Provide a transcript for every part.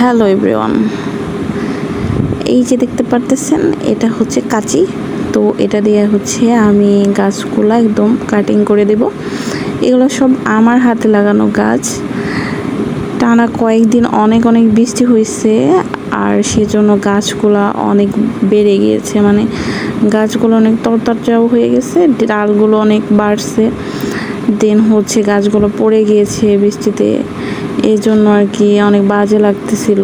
Hello everyone, এই যে দেখতে পারতেছেন, এটা হচ্ছে কাঁচি। তো এটা দিয়ে হচ্ছে আমি গাছগুলো একদম কাটিং করে দেব। এগুলো সব আমার হাতে লাগানো গাছ। টানা কয়েকদিন অনেক অনেক বৃষ্টি হয়েছে আর সেজন্য গাছগুলো অনেক বেড়ে গিয়েছে। মানে গাছগুলো অনেক তরতাজাও হয়ে গেছে, ডালগুলো অনেক বাড়ছে। দেন হচ্ছে গাছগুলো পড়ে গিয়েছে বৃষ্টিতে। এই জন্য আর কি অনেক বাজে লাগতেছিল।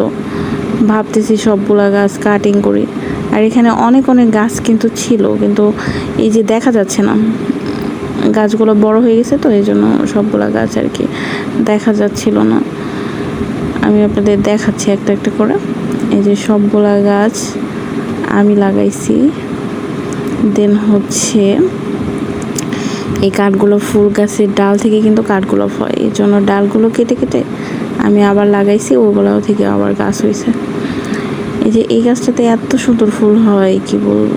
ভাবতেছি সবগুলা গাছ কাটিং করি। আর এখানে অনেক অনেক গাছ কিন্তু ছিল, কিন্তু এই যে দেখা যাচ্ছে না। গাছগুলো বড় হয়ে গেছে তো এই জন্য সবগুলা গাছ আর কি দেখা যাচ্ছিল না। আমি আপনাদের দেখাচ্ছি একটা একটা করে। এই যে সবগুলা গাছ আমি লাগাইছি। দেন হচ্ছে এই কাঠগুলো ফুল গাছের ডাল থেকে কিন্তু কাঠগুলো হয়। এই জন্য ডালগুলো কেটে কেটে আমি আবার লাগাইছি ওগুলো থেকে আবার গাছ হয়েছে এই যে এই গাছটাতে এত সুন্দর ফুল হয়, কি বলব?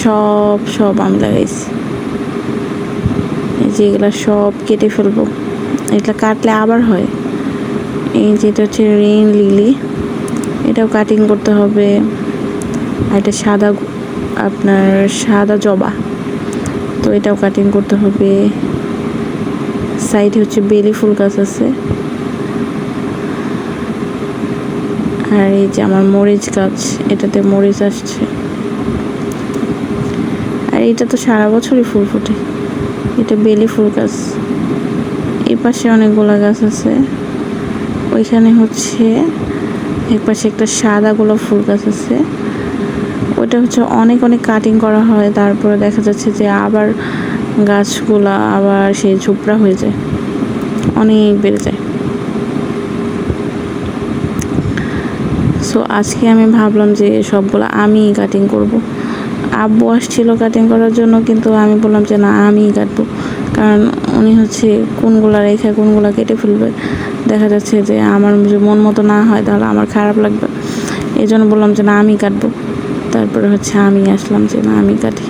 সব সব আমি লাগাইছি। এই যে এগুলা সব কেটে ফেলব। এগুলা কাটলে আবার হয়। এই যেটা হচ্ছে রেইন লিলি। এটাও কাটিং করতে হবে। আর এটা সাদা আপনার সাদা জবা। তো এটাও কাটিং করতে হবে। সাইডে হচ্ছে বেলি ফুল গাছ আছে। আর এই যে আমার মরিচ গাছ, এটাতে মরিচ আসছে। আর এটা তো সারা বছরই ফুল ফোটে। এটা বেলি ফুল গাছ। এই পাশে অনেকগুলা গাছ আছে। ওইখানে হচ্ছে এক পাশে একটা সাদা গোলাপ ফুল গাছ আছে। ওইটা হচ্ছে অনেক অনেক কাটিং করা হয়। তারপরে দেখা যাচ্ছে যে আবার গাছগুলা আবার সেই ঝোপড়া হয়ে যায়। অনেক বেড়ে যায়। সো আজকে আমি ভাবলাম যে সবগুলো আমি কাটিং করব। আব্বু আসছিল কাটিং করার জন্য, কিন্তু আমি বললাম যে না, আমিই কাটবো। কারণ উনি হচ্ছে কোনগুলা রেখে কোনগুলা কেটে ফেলবে। দেখা যাচ্ছে যে আমার যে মন মতো না হয়, তাহলে আমার খারাপ লাগবে। এই জন্য বললাম যে না আমি কাটবো। তারপরে হচ্ছে আমি আসলাম যে না আমি কাটি।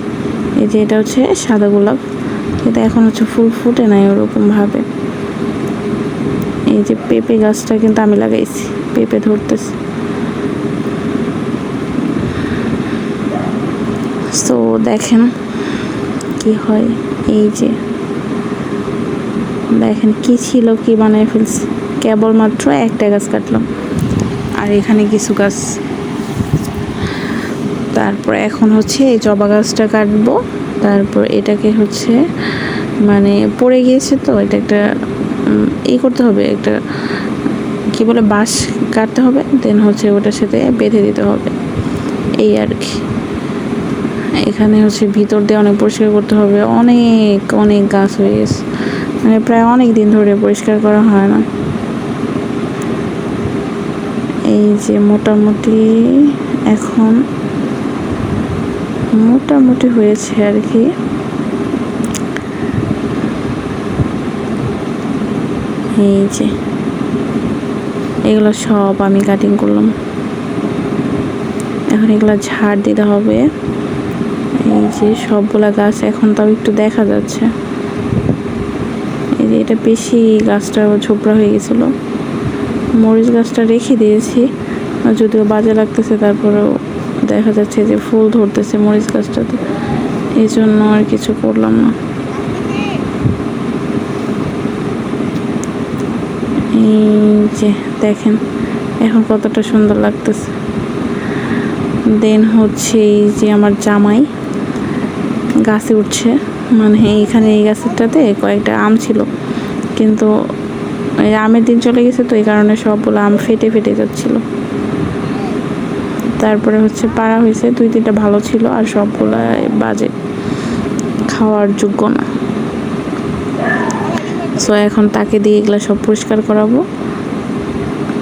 এই যে এটা হচ্ছে সাদা গোলাপ। এটা এখন হচ্ছে ফুল ফুটে নাই ওরকমভাবে এই যে পেঁপে গাছটা কিন্তু আমি লাগাইছি, পেঁপে ধরতেছে। তো দেখেন কি হয়, এই যে দেখেন কি ছিল, কি বানিয়ে ফেলছি। কেবলমাত্র একটা গাছ কাটলাম। আর এখানে কিছু গাছ তারপর এখন হচ্ছে এই জবা গাছটা কাটবো। তারপর এটাকে হচ্ছে মানে পড়ে গিয়েছে তো, এটা একটা ই করতে হবে, একটা, কি বলে, বাঁশ কাটতে হবে দেন হচ্ছে ওটার সাথে বেঁধে দিতে হবে। এই আর কি। এখানে হচ্ছে ভিতর দিয়ে অনেক পরিষ্কার করতে হবে, অনেক অনেক গাছ হয়ে গেছে। মানে প্রায় অনেক দিন ধরে পরিষ্কার করা হয় না। এই যে মোটামুটি এখন মোটামুটি হয়েছে আর কি। এই যে, এগুলো সব আমি কাটিং করলাম। এখন এগুলো ঝাড় দিতে হবে। এই যে সবগুলা গাছ এখন তাও একটু দেখা যাচ্ছে। এই যে এটা বেশি গাছটা ঝোপড়া হয়ে গেছিল। মরিচ গাছটা রেখে দিয়েছি। যদিও বাজে লাগতেছে, তারপরেও দেখা যাচ্ছে যে ফুল ধরতেছে মরিচ গাছটাতে। এই জন্য আর কিছু করলাম না। এই যে দেখেন, এখন কতটা সুন্দর লাগতেছে। দেন হচ্ছে এই যে আমার জামাই গাছে উঠছে। মানে এইখানে এই গাছেরটাতে কয়েকটা আম ছিল। কিন্তু আমের দিন চলে গেছে তো এই কারণে সবগুলো আম ফেটে ফেটে যাচ্ছিল। তারপরে হচ্ছে পাড়া হয়েছে, দুই তিনটা ভালো ছিল আর সবগুলো বাজে। খাওয়ার যোগ্য না। সো এখন তাকে দিয়ে এগুলো সব পরিষ্কার করাবো।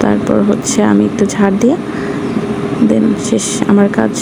তারপর হচ্ছে আমি একটু ঝাড় দিয়ে দেন শেষ আমার কাজ।